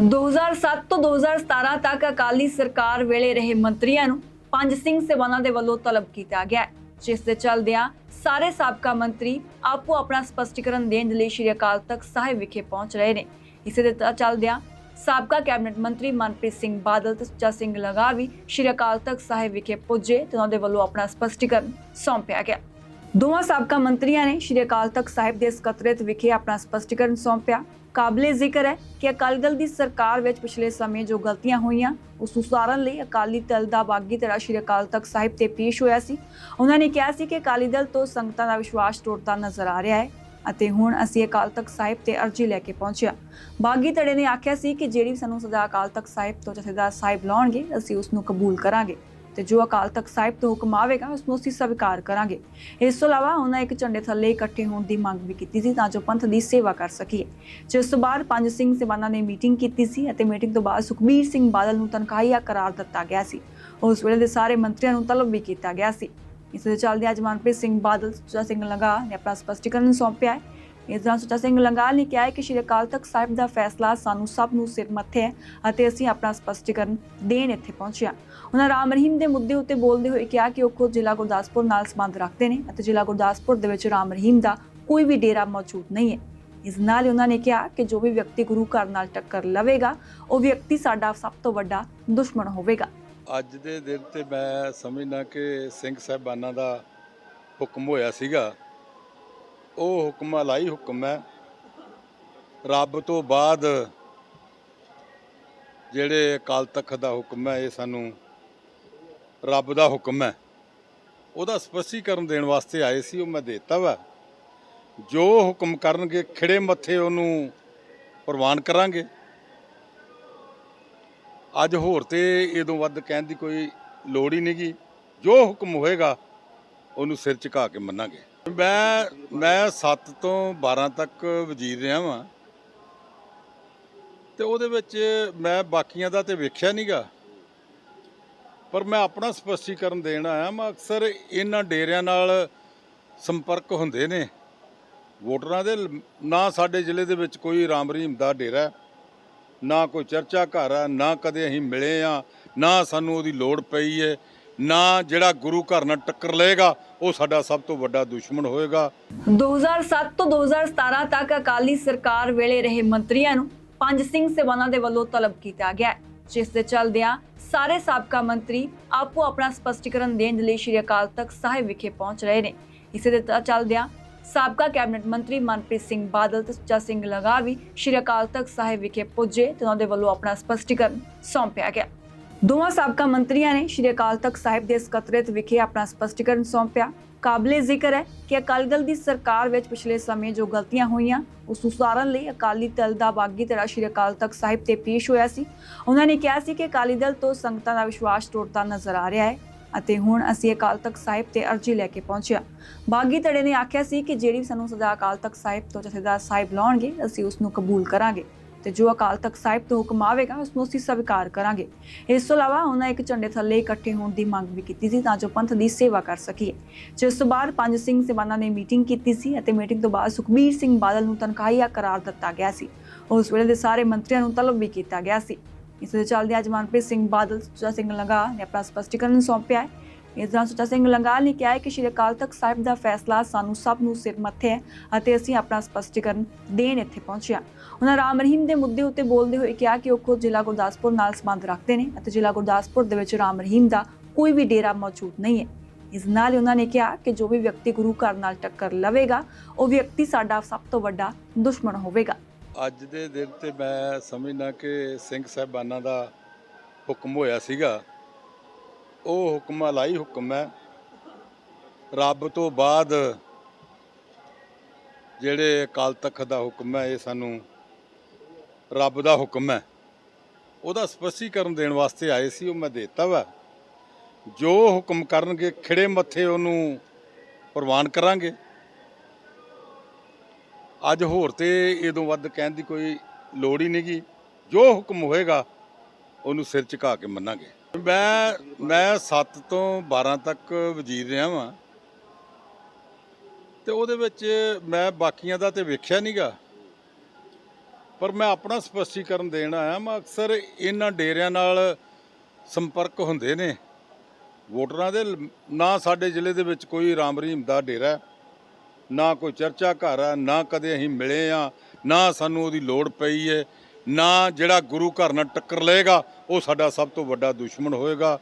2007 ਤੋਂ 2017 ਤੱਕ ਅਕਾਲੀ ਸਰਕਾਰ ਵੇਲੇ ਰਹੇ ਮੰਤਰੀਆਂ ਨੂੰ ਪੰਜ ਸਿੰਘ ਸੇਵਾਨਾਂ ਦੇ ਵੱਲੋਂ ਤਲਬ ਕੀਤਾ ਗਿਆ ਜਿਸ ਦੇ ਚੱਲਦਿਆਂ ਸਾਰੇ ਸਾਬਕਾ ਮੰਤਰੀ ਆਪੋ ਆਪਣਾ ਸਪਸ਼ਟੀਕਰਨ ਦੇਣ ਲਈ ਸ਼੍ਰੀ ਅਕਾਲ ਤਖਤ ਸਾਹਿਬ ਵਿਖੇ ਪਹੁੰਚ ਰਹੇ ਨੇ। ਇਸੇ ਦੇ ਚੱਲਦਿਆਂ ਸਾਬਕਾ ਕੈਬਨਿਟ ਮੰਤਰੀ ਮਨਪ੍ਰੀਤ ਸਿੰਘ ਬਾਦਲ ਤੇ ਸੁੱਚਾ ਸਿੰਘ ਲਗਾ ਵੀ ਸ਼੍ਰੀ ਅਕਾਲ ਤਖਤ ਸਾਹਿਬ ਵਿਖੇ ਪੁੱਜੇ ਤੇ ਉਹਨਾਂ ਦੇ ਵੱਲੋਂ ਆਪਣਾ ਸਪਸ਼ਟੀਕਰਨ ਸੌਂਪਿਆ ਗਿਆ। ਦੋਵਾਂ ਸਾਬਕਾ ਮੰਤਰੀਆਂ ਨੇ ਸ਼੍ਰੀ ਅਕਾਲ ਤਖਤ ਸਾਹਿਬ ਦੇ ਸਕੱਤਰੇਤ ਵਿਖੇ ਆਪਣਾ ਸਪਸ਼ਟੀਕਰਨ ਸੌਂਪਿਆ। ਕਾਬਲੇ ਜ਼ਿਕਰ ਹੈ ਕਿ ਅਕਾਲੀ ਦਲ ਦੀ ਸਰਕਾਰ ਵਿੱਚ ਪਿਛਲੇ ਸਮੇਂ ਜੋ ਗਲਤੀਆਂ ਹੋਈਆਂ, ਉਸ ਨੂੰ ਸੁਧਾਰਨ ਲਈ ਅਕਾਲੀ ਦਲ ਦਾ ਬਾਗੀ ਧੜਾ ਸ਼੍ਰੀ ਅਕਾਲ ਤਖਤ ਸਾਹਿਬ ਤੇ ਪੇਸ਼ ਹੋਇਆ ਸੀ। ਉਹਨਾਂ ਨੇ ਕਿਹਾ ਸੀ ਕਿ ਅਕਾਲੀ ਦਲ ਤੋਂ ਸੰਗਤਾਂ ਦਾ ਵਿਸ਼ਵਾਸ ਟੁੱਟਦਾ ਨਜ਼ਰ ਆ ਰਿਹਾ ਹੈ ਅਤੇ ਹੁਣ ਅਸੀਂ ਅਕਾਲ ਤਖਤ ਸਾਹਿਬ ਤੇ ਅਰਜੀ ਲੈ ਕੇ ਪਹੁੰਚਿਆ। ਬਾਗੀ ਧੜੇ ਨੇ ਆਖਿਆ ਸੀ ਕਿ ਜਿਹੜੀ ਸਾਨੂੰ ਸਦਾ ਅਕਾਲ ਤਖਤ ਸਾਹਿਬ ਤੋਂ ਜਥੇਦਾਰ ਸਾਹਿਬ ਲਾਉਣਗੇ, ਅਸੀਂ ਉਸ ਨੂੰ ਕਬੂਲ ਕਰਾਂਗੇ। ਤੇ ਜੋ ਅਕਾਲ ਤਖਤ ਸਾਹਿਬ ਤੋਂ ਹੁਕਮ ਆਵੇਗਾ ਉਸ ਨੂੰ ਅਸੀਂ ਸਵੀਕਾਰ ਕਰਾਂਗੇ। ਇਸ ਤੋਂ ਇਲਾਵਾ ਉਹਨਾਂ ਇੱਕ ਝੰਡੇ ਥੱਲੇ ਇਕੱਠੇ ਹੋਣ ਦੀ ਮੰਗ ਵੀ ਕੀਤੀ ਸੀ ਤਾਂ ਜੋ ਪੰਥ ਦੀ ਸੇਵਾ ਕਰ ਸਕੀਏ। ਜਿਸ ਤੋਂ ਬਾਅਦ ਪੰਜ ਸਿੰਘ ਸੇਵਾਨਾਂ ਨੇ ਮੀਟਿੰਗ ਕੀਤੀ ਸੀ ਅਤੇ ਮੀਟਿੰਗ ਤੋਂ ਬਾਅਦ ਸੁਖਬੀਰ ਸਿੰਘ ਬਾਦਲ ਨੂੰ ਤਨਖਾਹੀਆ ਕਰਾਰ ਦਿੱਤਾ ਗਿਆ ਸੀ। ਉਸ ਵੇਲੇ ਦੇ ਸਾਰੇ ਮੰਤਰੀਆਂ ਨੂੰ ਤਲਬ ਵੀ ਕੀਤਾ ਗਿਆ ਸੀ। ਇਸ ਦੇ ਚੱਲਦੇ ਅੱਜ ਮਨਪ੍ਰੀਤ ਸਿੰਘ ਬਾਦਲ, ਸੁੱਚਾ ਸਿੰਘ ਲੰਗਾ ਨੇ ਆਪਣਾ ਸਪਸ਼ਟੀਕਰਨ ਸੌਂਪਿਆ ਹੈ। ਇਸ ਦੌਰਾਨ ਸੁੱਚਾ ਸਿੰਘ ਲੰਗਾਲ ਨੇ ਕਿਹਾ ਕਿ ਸ਼੍ਰੀ ਅਕਾਲ ਤਖਤ ਸਾਹਿਬ ਦਾ ਫੈਸਲਾ ਸਾਨੂੰ ਸਭ ਨੂੰ ਸਿਰ ਮੱਥੇ ਹੈ ਅਤੇ ਅਸੀਂ ਆਪਣਾ ਸਪਸ਼ਟੀਕਰਨ ਦੇਣ ਇੱਥੇ ਪਹੁੰਚਿਆ ਉਹਨਾਂ ਰਾਮ ਰਹੀਮ ਦੇ ਮੁੱਦੇ ਉੱਤੇ ਬੋਲਦੇ ਹੋਏ ਕਿਹਾ ਕਿ ਉਹ ਖੁਦ ਜ਼ਿਲ੍ਹਾ ਗੁਰਦਾਸਪੁਰ ਨਾਲ ਸੰਬੰਧ ਰੱਖਦੇ ਨੇ ਅਤੇ ਜ਼ਿਲ੍ਹਾ ਗੁਰਦਾਸਪੁਰ ਦੇ ਵਿੱਚ ਰਾਮ ਰਹੀਮ ਦਾ ਕੋਈ ਵੀ ਡੇਰਾ ਮੌਜੂਦ ਨਹੀਂ ਹੈ। ਇਸ ਨਾਲ ਹੀ ਉਹਨਾਂ ਨੇ ਕਿਹਾ ਕਿ ਜੋ ਵੀ ਵਿਅਕਤੀ ਗੁਰੂ ਘਰ ਨਾਲ ਟੱਕਰ ਲਵੇਗਾ, ਉਹ ਵਿਅਕਤੀ ਸਾਡਾ ਸਭ ਤੋਂ ਵੱਡਾ ਦੁਸ਼ਮਣ ਹੋਵੇਗਾ। ਅੱਜ ਦੇ ਦਿਨ ਤੇ ਮੈਂ ਸਮਝਦਾ ਕਿ ਸਿੰਘ ਸਾਹਿਬਾਨਾਂ ਦਾ ਹੁਕਮ ਹੋਇਆ ਸੀਗਾ ਉਹ ਹੁਕਮ ਅਲਾਈ ਹੁਕਮ ਹੈ। ਰੱਬ ਤੋਂ ਬਾਅਦ ਜਿਹੜੇ ਅਕਾਲ ਤਖਤ ਦਾ ਹੁਕਮ ਹੈ, ਇਹ ਸਾਨੂੰ ਰੱਬ ਦਾ ਹੁਕਮ ਹੈ। ਉਹਦਾ ਸਪਸ਼ਟੀਕਰਨ ਦੇਣ ਵਾਸਤੇ ਆਏ ਸੀ, ਉਹ ਮੈਂ ਦੇਤਾ ਵਾ। ਜੋ ਹੁਕਮ ਕਰਨਗੇ, ਖਿੜੇ ਮੱਥੇ ਉਹਨੂੰ ਪ੍ਰਵਾਨ ਕਰਾਂਗੇ। ਅੱਜ ਹੋਰ ਤੇ ਇਦੋਂ ਵੱਧ ਕਹਿਣ ਦੀ ਕੋਈ ਲੋੜ ਹੀ ਨਹੀਂਗੀ ਜੋ ਹੁਕਮ ਹੋਏਗਾ, ਉਹਨੂੰ ਸਿਰ ਝੁਕਾ ਕੇ ਮੰਨਾਂਗੇ। ਮੈਂ ਮੈਂ 7 ਤੋਂ 12 ਤੱਕ ਵਜ਼ੀਰ ਰਿਹਾ ਵਾਂ। ਤੇ ਉਹਦੇ ਵਿੱਚ ਮੈਂ ਬਾਕੀਆਂ ਦਾ ਤੇ ਵੇਖਿਆ ਨਹੀਂਗਾ ਪਰ ਮੈਂ ਆਪਣਾ ਸਪਸ਼ਟੀਕਰਨ ਦੇਣ ਆਇਆ ਮੈਂ ਅਕਸਰ ਇਹਨਾਂ ਡੇਰਿਆਂ ਨਾਲ ਸੰਪਰਕ ਹੁੰਦੇ ਨੇ। ਵੋਟਰਾਂ ਦੇ ਨਾ ਸਾਡੇ ਜ਼ਿਲ੍ਹੇ ਦੇ ਵਿੱਚ ਕੋਈ ਰਾਮ ਰਹੀਮ ਦਾ ਡੇਰਾ ਨਾ ਕੋਈ ਚਰਚਾ ਘਰ ਆ ਨਾ ਕਦੇ ਅਸੀਂ ਮਿਲੇ ਆ ਨਾ ਸਾਨੂੰ ਉਹਦੀ ਲੋੜ ਪਈ ਹੈ। ਨਾ ਜਿਹੜਾ ਗੁਰੂ ਘਰ ਨਾਲ ਟੱਕਰ ਲਏਗਾ, ਉਹ ਸਾਡਾ ਸਭ ਤੋਂ ਵੱਡਾ ਦੁਸ਼ਮਣ ਹੋਏਗਾ। 2007 ਤੋਂ 2017 ਤੱਕ ਅਕਾਲੀ ਸਰਕਾਰ ਵੇਲੇ ਰਹੇ ਮੰਤਰੀਆਂ ਨੂੰ ਪੰਜ ਸਿੰਘ ਸੇਵਾਨਾਂ ਦੇ ਵੱਲੋਂ ਤਲਬ ਕੀਤਾ ਗਿਆ ਜਿਸ ਦੇ ਚੱਲਦਿਆਂ ਸਾਰੇ ਸਾਬਕਾ ਮੰਤਰੀ ਆਪੋ ਆਪਣਾ ਸਪਸ਼ਟੀਕਰਨ ਦੇਣ ਦੇ ਲਈ ਸ਼੍ਰੀ ਅਕਾਲ ਤਖਤ ਸਾਹਿਬ ਵਿਖੇ ਪਹੁੰਚ ਰਹੇ ਨੇ। ਇਸੇ ਦੇ ਚੱਲਦਿਆਂ ਸਾਬਕਾ ਕੈਬਨਿਟ ਮੰਤਰੀ ਮਨਪ੍ਰੀਤ ਸਿੰਘ ਬਾਦਲ ਤੇ ਸੁੱਚਾ ਸਿੰਘ ਲਗਾ ਵੀ ਸ਼੍ਰੀ ਅਕਾਲ ਤਖਤ ਸਾਹਿਬ ਵਿਖੇ ਪੁੱਜੇ ਤੇ ਉਹਨਾਂ ਦੇ ਵੱਲੋਂ ਆਪਣਾ ਸਪਸ਼ਟੀਕਰਨ ਸੌਂਪਿਆ ਗਿਆ। ਦੋਵਾਂ ਸਾਬਕਾ ਮੰਤਰੀਆਂ ਨੇ ਸ਼੍ਰੀ ਅਕਾਲ ਤਖਤ ਸਾਹਿਬ ਦੇ ਸਕੱਤਰੇਤ ਵਿਖੇ ਆਪਣਾ ਸਪਸ਼ਟੀਕਰਨ ਸੌਂਪਿਆ। ਕਾਬਲੇ ਜ਼ਿਕਰ ਹੈ ਕਿ ਅਕਾਲੀ ਦਲ ਦੀ ਸਰਕਾਰ ਵਿੱਚ ਪਿਛਲੇ ਸਮੇਂ ਜੋ ਗਲਤੀਆਂ ਹੋਈਆਂ, ਉਸ ਨੂੰ ਲਈ ਅਕਾਲੀ ਦਲ ਦਾ ਬਾਗੀ ਧੜਾ ਸ਼੍ਰੀ ਅਕਾਲ ਤਖਤ ਸਾਹਿਬ ਤੇ ਪੇਸ਼ ਹੋਇਆ ਸੀ। ਉਹਨਾਂ ਨੇ ਕਿਹਾ ਸੀ ਕਿ ਅਕਾਲੀ ਦਲ ਤੋਂ ਸੰਗਤਾਂ ਦਾ ਵਿਸ਼ਵਾਸ ਟੁੱਟਦਾ ਨਜ਼ਰ ਆ ਰਿਹਾ ਹੈ ਅਤੇ ਹੁਣ ਅਸੀਂ ਅਕਾਲ ਤਖਤ ਸਾਹਿਬ ਤੇ ਅਰਜੀ ਲੈ ਕੇ ਪਹੁੰਚਿਆ ਬਾਗੀ ਧੜੇ ਨੇ ਆਖਿਆ ਸੀ ਕਿ ਜਿਹੜੀ ਸਾਨੂੰ ਸਜ਼ਾ ਅਕਾਲ ਤਖਤ ਸਾਹਿਬ ਤੋਂ ਜਥੇਦਾਰ ਸਾਹਿਬ ਲਾਉਣਗੇ, ਅਸੀਂ ਉਸ ਨੂੰ ਕਬੂਲ ਕਰਾਂਗੇ। ਤੇ ਜੋ ਅਕਾਲ ਤਖਤ ਸਾਹਿਬ ਤੋਂ ਹੁਕਮ ਆਵੇਗਾ, ਉਸ ਨੂੰ ਅਸੀਂ ਸਵੀਕਾਰ ਕਰਾਂਗੇ। ਇਸ ਤੋਂ ਇਲਾਵਾ ਉਹਨਾਂ ਇੱਕ ਝੰਡੇ ਥੱਲੇ ਇਕੱਠੇ ਹੋਣ ਦੀ ਮੰਗ ਵੀ ਕੀਤੀ ਸੀ ਤਾਂ ਜੋ ਪੰਥ ਦੀ ਸੇਵਾ ਕਰ ਸਕੀਏ। ਜਿਸ ਤੋਂ ਬਾਅਦ ਪੰਜ ਸਿੰਘ ਸੇਵਾਨਾਂ ਨੇ ਮੀਟਿੰਗ ਕੀਤੀ ਸੀ ਅਤੇ ਮੀਟਿੰਗ ਤੋਂ ਬਾਅਦ ਸੁਖਬੀਰ ਸਿੰਘ ਬਾਦਲ ਨੂੰ ਤਨਖਾਹੀਆ ਕਰਾਰ ਦਿੱਤਾ ਗਿਆ ਸੀ। ਉਸ ਵੇਲੇ ਦੇ ਸਾਰੇ ਮੰਤਰੀਆਂ ਨੂੰ ਤਲਬ ਵੀ ਕੀਤਾ ਗਿਆ ਸੀ। ਇਸ ਦੇ ਚੱਲਦੇ ਅੱਜ ਮਨਪ੍ਰੀਤ ਸਿੰਘ ਬਾਦਲ, ਸੁੱਚਾ ਸਿੰਘ ਲੰਗਾ ਨੇ ਆਪਣਾ ਸਪਸ਼ਟੀਕਰਨ ਸੌਂਪਿਆ ਹੈ। ਇਸ ਦੌਰਾਨ ਸੁੱਚਾ ਸਿੰਘ ਲੰਗਾਲ ਨੇ ਕਿਹਾ ਕਿ ਸ਼੍ਰੀ ਅਕਾਲ ਤਖਤ ਸਾਹਿਬ ਦਾ ਫੈਸਲਾ ਸਾਨੂੰ ਸਭ ਨੂੰ ਸਿਰ ਮੱਥੇ ਹੈ ਅਤੇ ਅਸੀਂ ਆਪਣਾ ਸਪਸ਼ਟੀਕਰਨ ਦੇਣ ਇੱਥੇ ਪਹੁੰਚਿਆ ਉਹਨਾਂ ਰਾਮ ਰਹੀਮ ਦੇ ਮੁੱਦੇ ਉੱਤੇ ਬੋਲਦੇ ਹੋਏ ਕਿਹਾ ਕਿ ਉਹ ਖੁਦ ਜ਼ਿਲ੍ਹਾ ਗੁਰਦਾਸਪੁਰ ਨਾਲ ਸੰਬੰਧ ਰੱਖਦੇ ਨੇ ਅਤੇ ਜ਼ਿਲ੍ਹਾ ਗੁਰਦਾਸਪੁਰ ਦੇ ਵਿੱਚ ਰਾਮ ਰਹੀਮ ਦਾ ਕੋਈ ਵੀ ਡੇਰਾ ਮੌਜੂਦ ਨਹੀਂ ਹੈ। ਇਸ ਨਾਲ ਹੀ ਉਹਨਾਂ ਨੇ ਕਿਹਾ ਕਿ ਜੋ ਵੀ ਵਿਅਕਤੀ ਗੁਰੂ ਘਰ ਨਾਲ ਟੱਕਰ ਲਵੇਗਾ, ਉਹ ਵਿਅਕਤੀ ਸਾਡਾ ਸਭ ਤੋਂ ਵੱਡਾ ਦੁਸ਼ਮਣ ਹੋਵੇਗਾ। ਅੱਜ ਦੇ ਦਿਨ ਤੇ ਮੈਂ ਸਮਝਦਾ ਕਿ ਸਿੰਘ ਸਾਹਿਬਾਨਾਂ ਦਾ ਹੁਕਮ ਹੋਇਆ ਸੀਗਾ ਉਹ ਹੁਕਮ ਅਲਾਈ ਹੁਕਮ ਹੈ। ਰੱਬ ਤੋਂ ਬਾਅਦ ਜਿਹੜੇ ਅਕਾਲ ਤਖਤ ਦਾ ਹੁਕਮ ਹੈ, ਇਹ ਸਾਨੂੰ ਰੱਬ ਦਾ ਹੁਕਮ ਹੈ। ਉਹਦਾ ਸਪਸ਼ਟੀਕਰਨ ਦੇਣ ਵਾਸਤੇ ਆਏ ਸੀ, ਉਹ ਮੈਂ ਦੇਤਾ ਵਾ। ਜੋ ਹੁਕਮ ਕਰਨਗੇ, ਖਿੜੇ ਮੱਥੇ ਉਹਨੂੰ ਪ੍ਰਵਾਨ ਕਰਾਂਗੇ। ਅੱਜ ਹੋਰ ਤੇ ਇਦੋਂ ਵੱਧ ਕਹਿਣ ਦੀ ਕੋਈ ਲੋੜ ਹੀ ਨਹੀਂਗੀ ਜੋ ਹੁਕਮ ਹੋਏਗਾ, ਉਹਨੂੰ ਸਿਰ ਝੁਕਾ ਕੇ ਮੰਨਾਂਗੇ। ਮੈਂ ਮੈਂ 7 ਤੋਂ 12 ਤੱਕ ਵਜ਼ੀਰ ਰਿਹਾ ਵਾਂ। ਤੇ ਉਹਦੇ ਵਿੱਚ ਮੈਂ ਬਾਕੀਆਂ ਦਾ ਤੇ ਵੇਖਿਆ ਨਹੀਂਗਾ ਪਰ ਮੈਂ ਆਪਣਾ ਸਪਸ਼ਟੀਕਰਨ ਦੇਣ ਆਇਆ ਮੈਂ ਅਕਸਰ ਇਹਨਾਂ ਡੇਰਿਆਂ ਨਾਲ ਸੰਪਰਕ ਹੁੰਦੇ ਨੇ। ਵੋਟਰਾਂ ਦੇ ਨਾ ਸਾਡੇ ਜ਼ਿਲ੍ਹੇ ਦੇ ਵਿੱਚ ਕੋਈ ਰਾਮ ਰਹੀਮ ਦਾ ਡੇਰਾ ਨਾ ਕੋਈ ਚਰਚਾ ਘਰ ਹੈ, ਨਾ ਕਦੇ ਅਸੀਂ ਮਿਲੇ ਆ ਨਾ ਸਾਨੂੰ ਉਹਦੀ ਲੋੜ ਪਈ ਹੈ। ਨਾ ਜਿਹੜਾ ਗੁਰੂ ਘਰ ਨਾਲ ਟੱਕਰ ਲਏਗਾ ਉਹ ਸਾਡਾ ਸਭ ਤੋਂ ਵੱਡਾ ਦੁਸ਼ਮਣ ਹੋਏਗਾ।